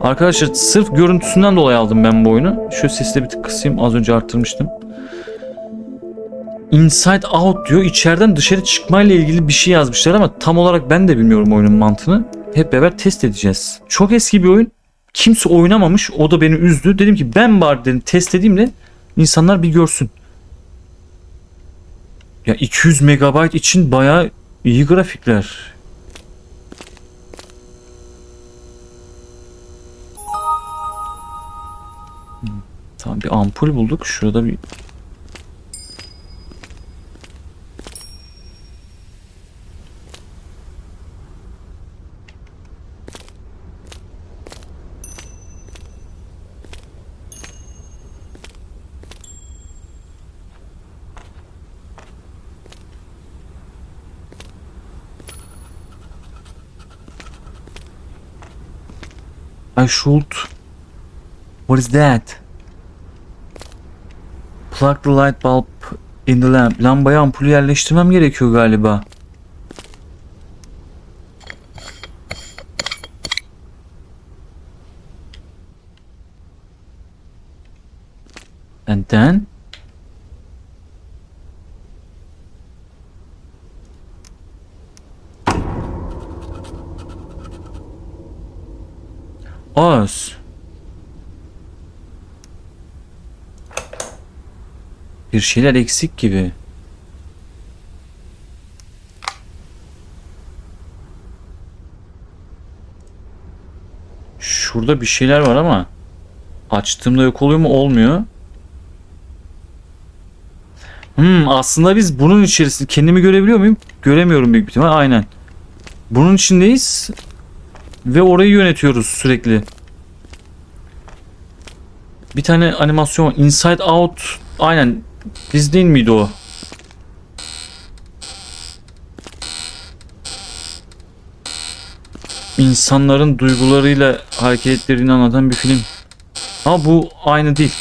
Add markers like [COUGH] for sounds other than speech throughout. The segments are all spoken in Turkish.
Arkadaşlar sırf görüntüsünden dolayı aldım ben bu oyunu. Sesi de bir tık kısayım. Az önce arttırmıştım. Inside Out diyor. İçeriden dışarı çıkmayla ilgili bir şey yazmışlar ama tam olarak ben de bilmiyorum oyunun mantığını. Hep beraber test edeceğiz. Çok eski bir oyun. Kimse oynamamış. O da beni üzdü. Dedim ki ben bari dedim test edeyim de insanlar bir görsün. Ya 200 megabayt için bayağı iyi grafikler. Tamam bir ampul bulduk. Şurada bir I should. What is that? Plug the light bulb in the lamp. Lambaya ampulü yerleştirmem gerekiyor galiba. And then Az. Bir şeyler eksik gibi. Şurada bir şeyler var ama açtığımda yok oluyor mu? Olmuyor. Hmm, aslında biz bunun içerisinde kendimi görebiliyor muyum? Göremiyorum büyük ihtimal. Aynen. Bunun içindeyiz ve orayı yönetiyoruz sürekli. Bir tane animasyon. Inside Out. Aynen. Biz değil miydi o? İnsanların duygularıyla hareketlerini anlatan bir film. Ama bu aynı değil.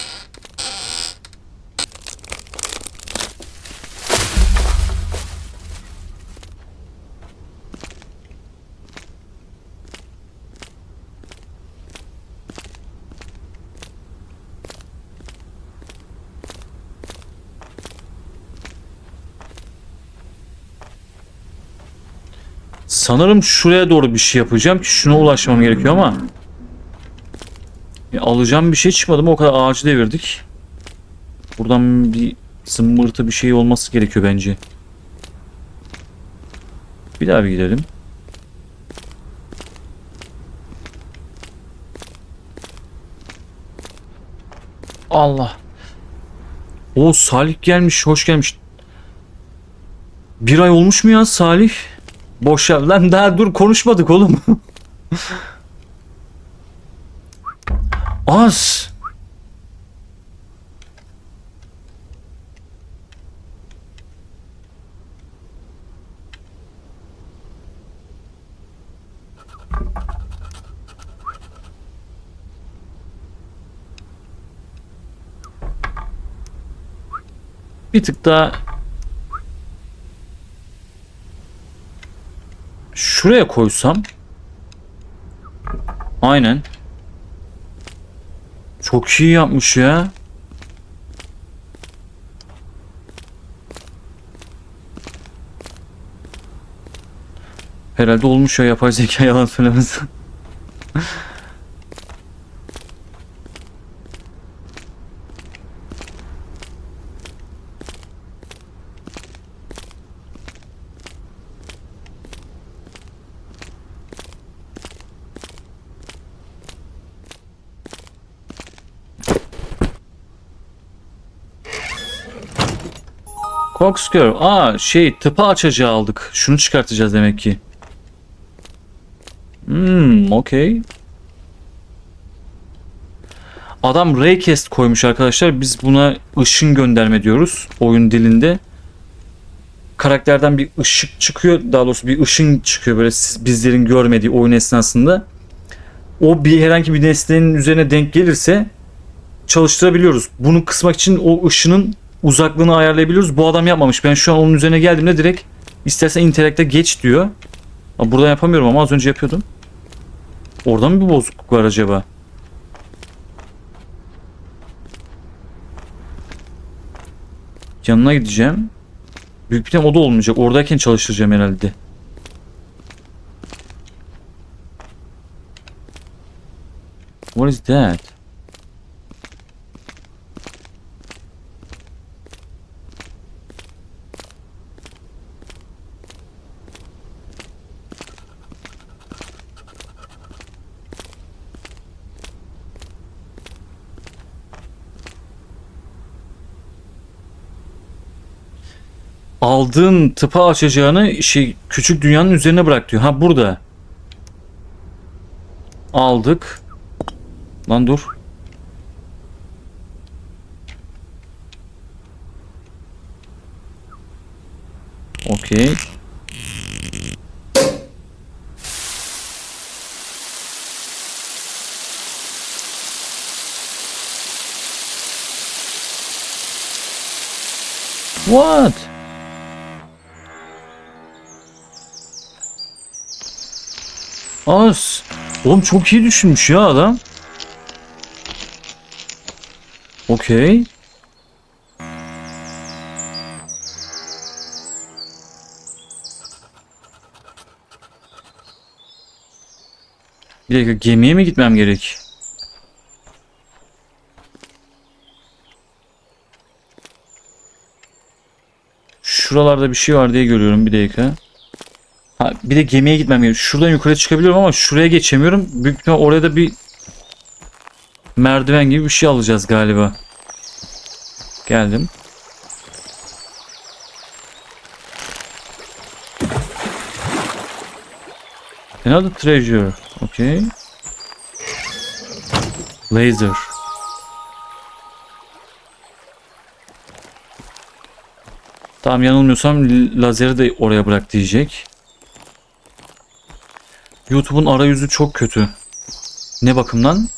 Sanırım şuraya doğru bir şey yapacağım ki şuna ulaşmam gerekiyor ama ya alacağım bir şey çıkmadı mı o kadar ağacı devirdik. Buradan bir zımbırtı bir şey olması gerekiyor bence. Bir daha bir gidelim. Allah. O Salih gelmiş, hoş gelmiş. Bir ay olmuş mu ya Salih? Boş ver lan daha dur konuşmadık oğlum. Az. Bir tık daha şuraya koysam. Aynen. Çok iyi yapmış ya. Herhalde olmuş ya yapay zeka yalan söylemez [LAUGHS] Corkscrew. Aa şey tıpa açacağı aldık. Şunu çıkartacağız demek ki. Hmm okey. Adam raycast koymuş arkadaşlar. Biz buna ışın gönderme diyoruz oyun dilinde. Karakterden bir ışık çıkıyor. Daha doğrusu bir ışın çıkıyor böyle bizlerin görmediği oyun esnasında. O bir herhangi bir nesnenin üzerine denk gelirse çalıştırabiliyoruz. Bunu kısmak için o ışının uzaklığını ayarlayabiliyoruz. Bu adam yapmamış. Ben şu an onun üzerine geldiğimde direkt istersen interakte geç diyor. Ama buradan yapamıyorum ama az önce yapıyordum. Orada mı bir bozukluk var acaba? Yanına gideceğim. Büyük bir o da olmayacak. Oradayken çalıştıracağım herhalde. What is that? Aldığın tıpa açacağını şey küçük dünyanın üzerine bırak diyor. Ha burada. Aldık. Lan dur. Okey. What? Az. Oğlum çok iyi düşünmüş ya adam. Okey. Bir dakika gemiye mi gitmem gerek? Şuralarda bir şey var diye görüyorum bir dakika. Ha, bir de gemiye gitmem gerekiyor. Şuradan yukarı çıkabiliyorum ama şuraya geçemiyorum. Büyük ihtimal oraya da bir merdiven gibi bir şey alacağız galiba. Geldim. Another treasure. Okay. Laser. Tamam yanılmıyorsam lazeri de oraya bırak diyecek. YouTube'un arayüzü çok kötü. Ne bakımdan?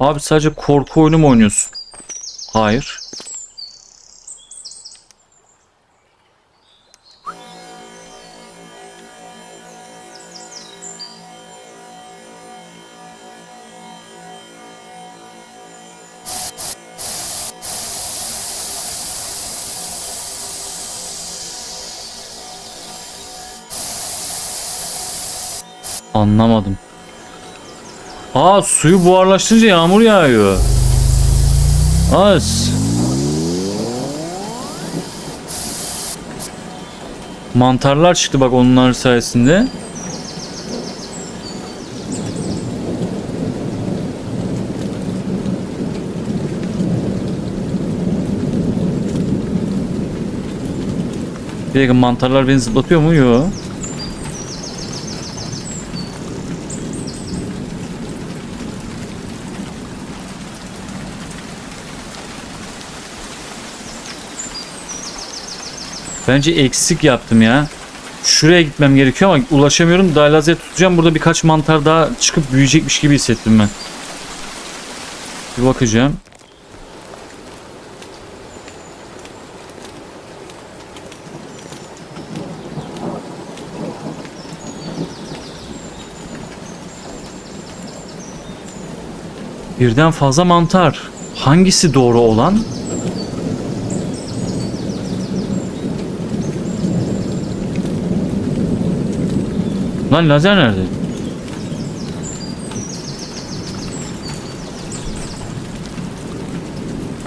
Abi sadece korku oyunu mu oynuyorsun? Hayır. Anlamadım. Aa suyu buharlaştırınca yağmur yağıyor. Az. Mantarlar çıktı bak onlar sayesinde. Bir dakika mantarlar beni zıplatıyor mu? Yok. Bence eksik yaptım ya. Şuraya gitmem gerekiyor ama ulaşamıyorum. Daha lazer tutacağım. Burada birkaç mantar daha çıkıp büyüyecekmiş gibi hissettim ben. Bir bakacağım. Birden fazla mantar. Hangisi doğru olan? Lan lazer nerede?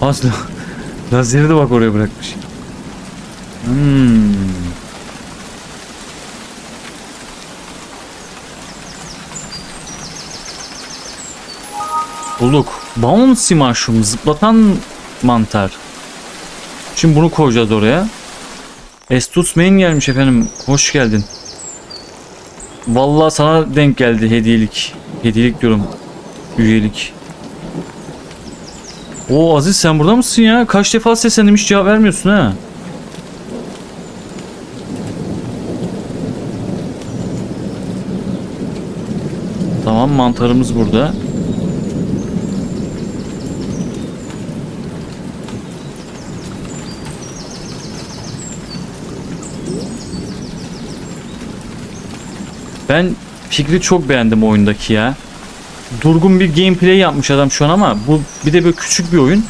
Aslı. [LAUGHS] Lazeri de bak oraya bırakmış. Hmm. Bulduk. Bouncy mushroom. Zıplatan mantar. Şimdi bunu koyacağız oraya. Estus Main gelmiş efendim. Hoş geldin. Vallahi sana denk geldi hediyelik. Hediyelik diyorum. Üyelik. O Aziz sen burada mısın ya? Kaç defa seslendim hiç cevap vermiyorsun ha. Tamam mantarımız burada. Ben fikri çok beğendim oyundaki ya. Durgun bir gameplay yapmış adam şu an ama bu bir de böyle küçük bir oyun.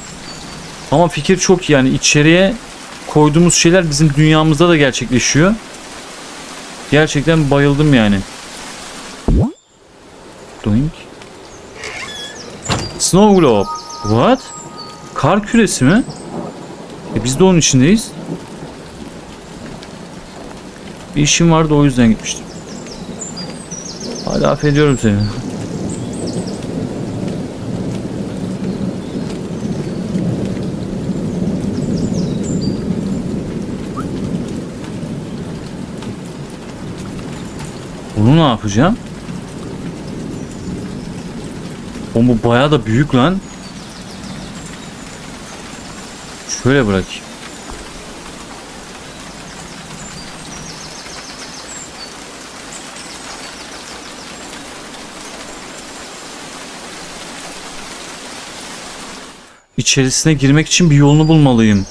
Ama fikir çok iyi yani içeriye koyduğumuz şeyler bizim dünyamızda da gerçekleşiyor. Gerçekten bayıldım yani. Doink. Snow Globe. What? Kar küresi mi? E biz de onun içindeyiz. Bir işim vardı o yüzden gitmiştim. Hadi affediyorum seni. Bunu ne yapacağım? O bu bayağı da büyük lan. Şöyle bırakayım. İçerisine girmek için bir yolunu bulmalıyım.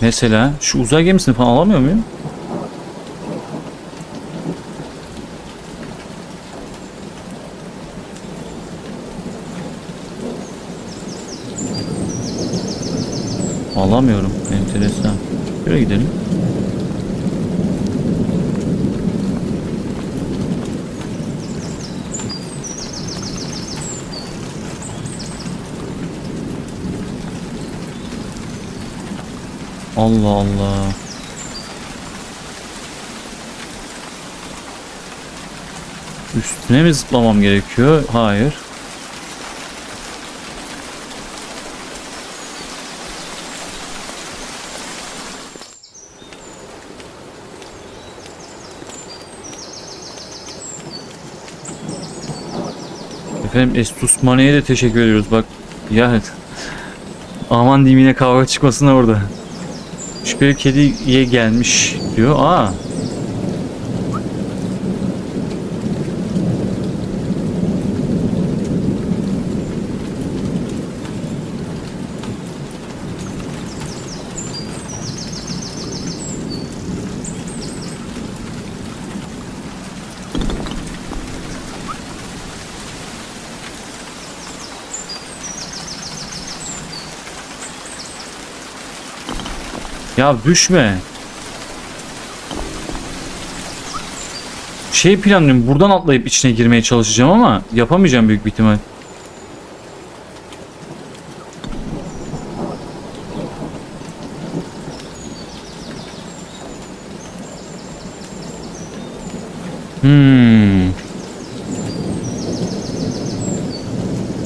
Mesela şu uzay gemisini falan alamıyor muyum? Alamıyorum. Enteresan. Şöyle gidelim. Allah Allah. Üstüne mi zıplamam gerekiyor? Hayır. Efendim Estus Mane'ye de teşekkür ediyoruz. Bak ya [LAUGHS] aman diyeyim yine kavga çıkmasın orada. Şüpheli kediye gelmiş diyor. Aa. Ya düşme. Şey planlıyorum buradan atlayıp içine girmeye çalışacağım ama yapamayacağım büyük bir ihtimal. Hmm.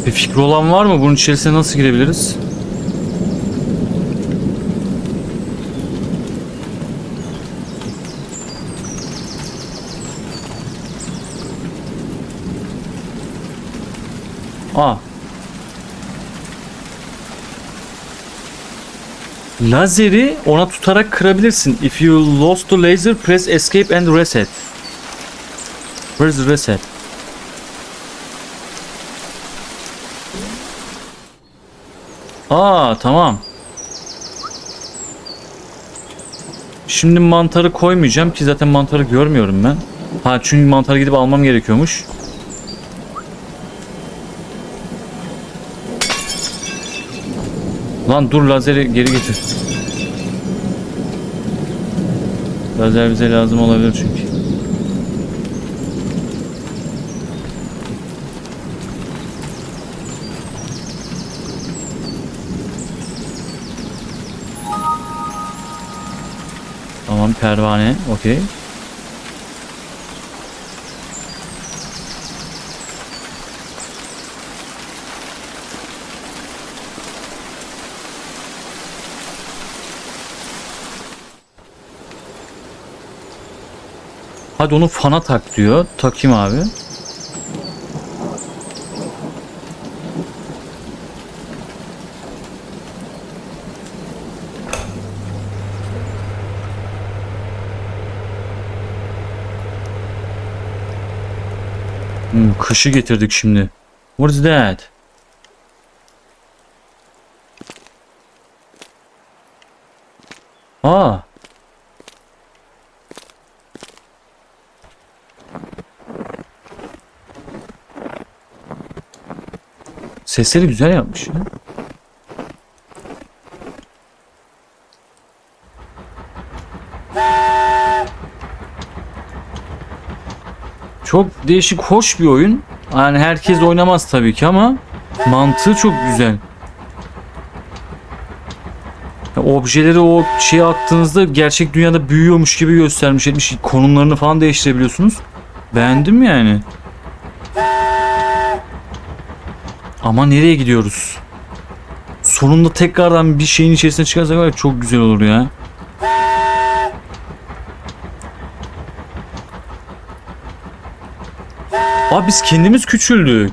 Bir fikri olan var mı? Bunun içerisine nasıl girebiliriz? Aa. Lazeri ona tutarak kırabilirsin. If you lost the laser, press escape and reset. Where's the reset? Aa tamam. Şimdi mantarı koymayacağım ki zaten mantarı görmüyorum ben. Ha çünkü mantarı gidip almam gerekiyormuş. Lan dur lazeri geri getir. Lazer bize lazım olabilir çünkü. Tamam pervane okey. Hadi onu fana tak diyor. Takayım abi. Hmm, kışı getirdik şimdi. What is that? Aa. Sesleri güzel yapmış ya. Çok değişik, hoş bir oyun. Yani herkes oynamaz tabii ki ama mantığı çok güzel. Objeleri o şeye attığınızda gerçek dünyada büyüyormuş gibi göstermiş etmiş. Konumlarını falan değiştirebiliyorsunuz. Beğendim yani. Ama nereye gidiyoruz? Sonunda tekrardan bir şeyin içerisine çıkarsak var çok güzel olur ya. Abi biz kendimiz küçüldük.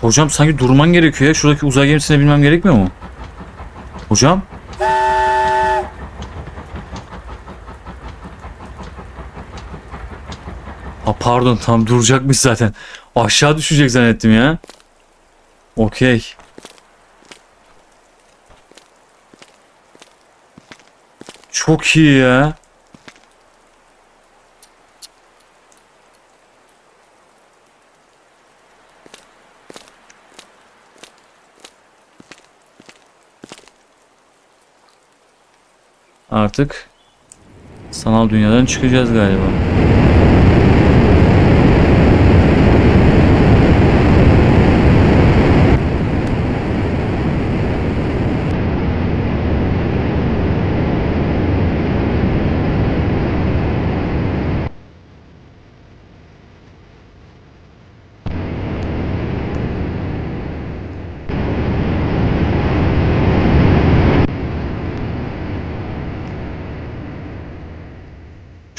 Hocam sanki durman gerekiyor ya. Şuradaki uzay gemisine binmem gerekmiyor mu? Hocam? Ha pardon tam duracakmış zaten. Aşağı düşecek zannettim ya. Okey. Çok iyi ya. Artık sanal dünyadan çıkacağız galiba.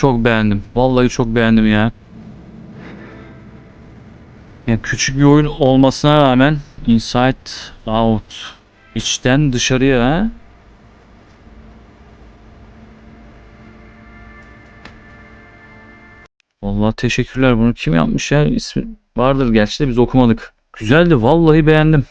Çok beğendim. Vallahi çok beğendim ya. Ya küçük bir oyun olmasına rağmen Inside Out içten dışarıya ha? Vallahi teşekkürler. Bunu kim yapmış ya? İsmi vardır gerçi de biz okumadık. Güzeldi. Vallahi beğendim.